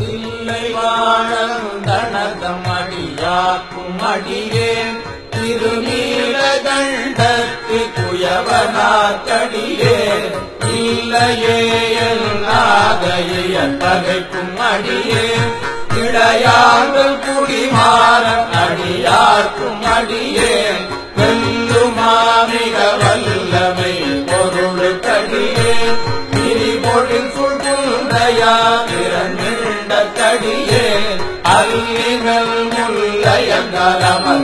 தில்லை வாழம் தனதம் அடியாக்கும் அடியேன் திருநீலகண்டத்து குயவனாக்கடியேன் இல்லையே எல்லாதைய பகைக்கும் அடியேன் இடையாங்கள் குடிமாறன் அடியார்க்கும் அடியேன் முல்லையங்கரமர்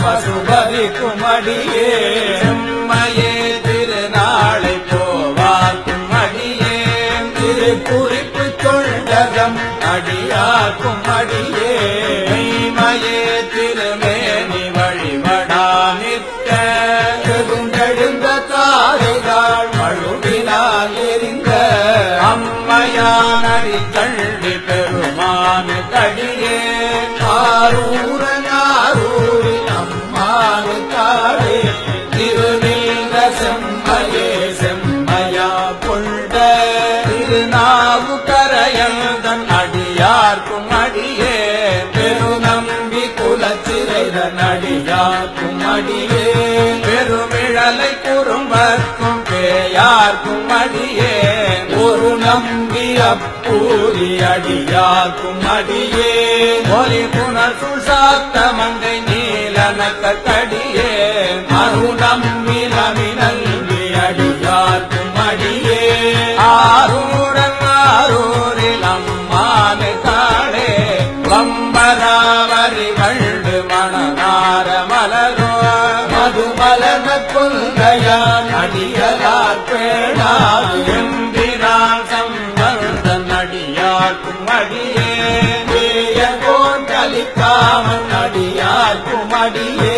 பசுபதி குமடியே அடியார்க்கும் அடியே? பெருமிழலை குறும்பர்க்கும் பேயார்க்கும் அடியே. ஒரு நம்பி அப்பூரி அடியார்க்கும் அடியே. ஒலி புனர் சுசாத்த மங்கை நீலனக்க கடியே. மறு நம்பி நல்கி அடியார்க்கும் அடியே. ஆரூரன் ஆரூரில் அம்மானு காடே வம்பராவரி கொள்கையான் அடியலார் பேடாது எம்பிரான் சம்பந்தன் அடியார்க்கும் அடியே வேயகோன் கலிக்காமன் அடியார்க்கும் அடியே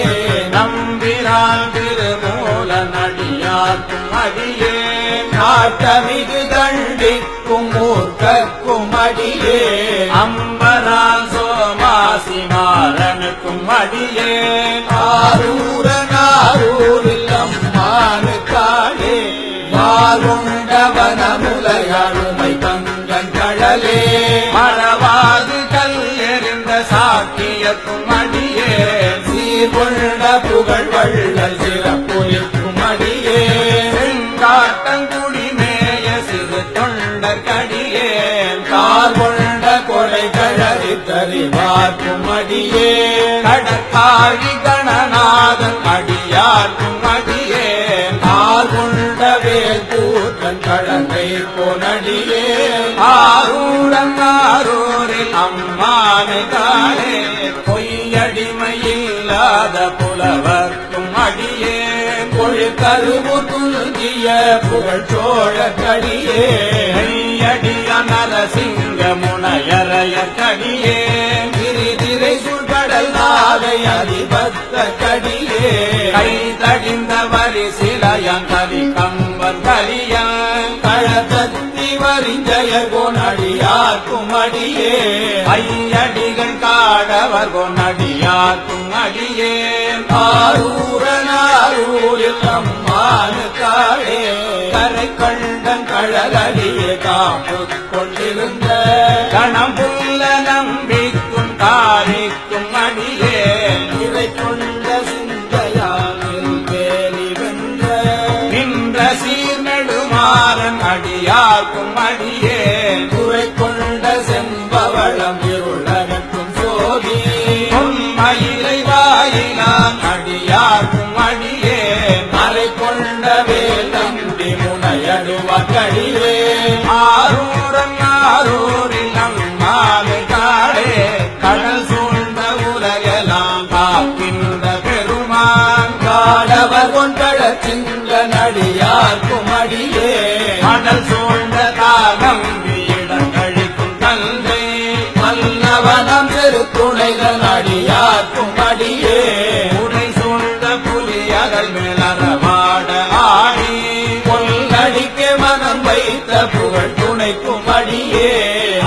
நம்பிரான் திருமூலன் அடியார்க்கும் அடியே நாட்டமிகு தண்டிக்கும் மூர்க்கக்கும் அடியே அம்பரான் சோமாசி மாறனுக்கும் அடியே ஆரூர வாருண்டவனமுலையாளுமை பங்கன் மறவாது கல் எறிந்த சாக்கியக்கும் அடியே சீர்கொண்ட புகழ் வள்ளல் சிறப்புலிக்கும் அடியே. செங்காட்டங்குடி மேய சிறு தொண்டர் கடியே. கார் கொண்ட கொடை கழறி தறிவார்க்கும் அடியே. கடற்காழி கடந்தை பொனடியே ஆரூடன் ஆரூரில் அம்மானை தானே பொய்யடிமை இல்லாத புலவர்க்கும் அடியே. கொழுக்கருவு துல்கிய புகழ் சோழ கடியே ஐயடிய நரசிங்க முனையறைய கடியே திரை சுழ்கடல் நாகை அதிபத்த கடியே கை தடிந்த வரி சிலையன் ஐயர் கோனடியார் குமடியே. ஐயடிகள் காடவர் கொனடியார்க்கும் குமடியே. ஆரூரனாரூரில் அம்மானு காடே கரை கண்டன் கழகடியே காப்பு கொண்டிருந்த கணம்புள்ள நம்பிக்கும் காரிக்கும் அடியே இதை கொண்ட அடியாக்கும் அடியே உடை சூழ்ந்த புலி அகல் மேலறவாட ஆடி. கொல்லடிக்கு மனம் வைத்த புகழ் துணைக்கும் அடியே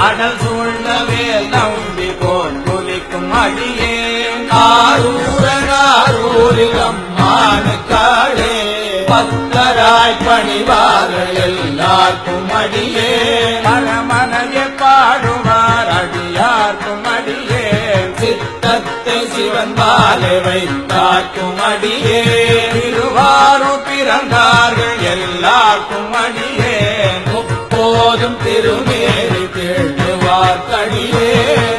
அடல் சூழ்ந்த வேல் நம்பி போல் புலிக்கும் அடியே. ஆரூரனாரூரில் அம்மானு காடே. பத்தராய் பணிவார்கள் எல்லாருக்கும் அடியே மரமர சிவன் பாலை வைத்தாக்கும் அடியே. திருவாரூர் பிறந்தார்கள் எல்லாருக்கும் அடியே. முப்போதும் திருமேறி தேடுவார் கடியே.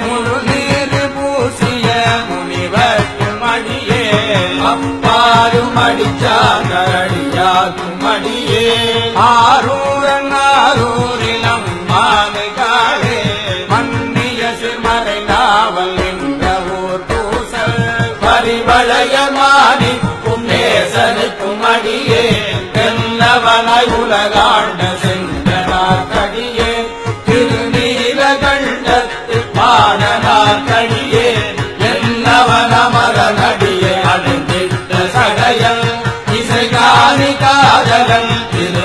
முழு நீர் பூசிய முனிவர்க்கும் அடியே. அப்பாரும் அடிச்சாங்க அடியாக்கும் அடியே. ஆரூரன் செந்தாய் உலகாண்ட செந்தனாக்கடியே திருநீலகண்டத்து பாடனாக்கடியே என்னவனமர நடியே அடைந்திட்ட சடையல் இசைகாணி காதலன் திரு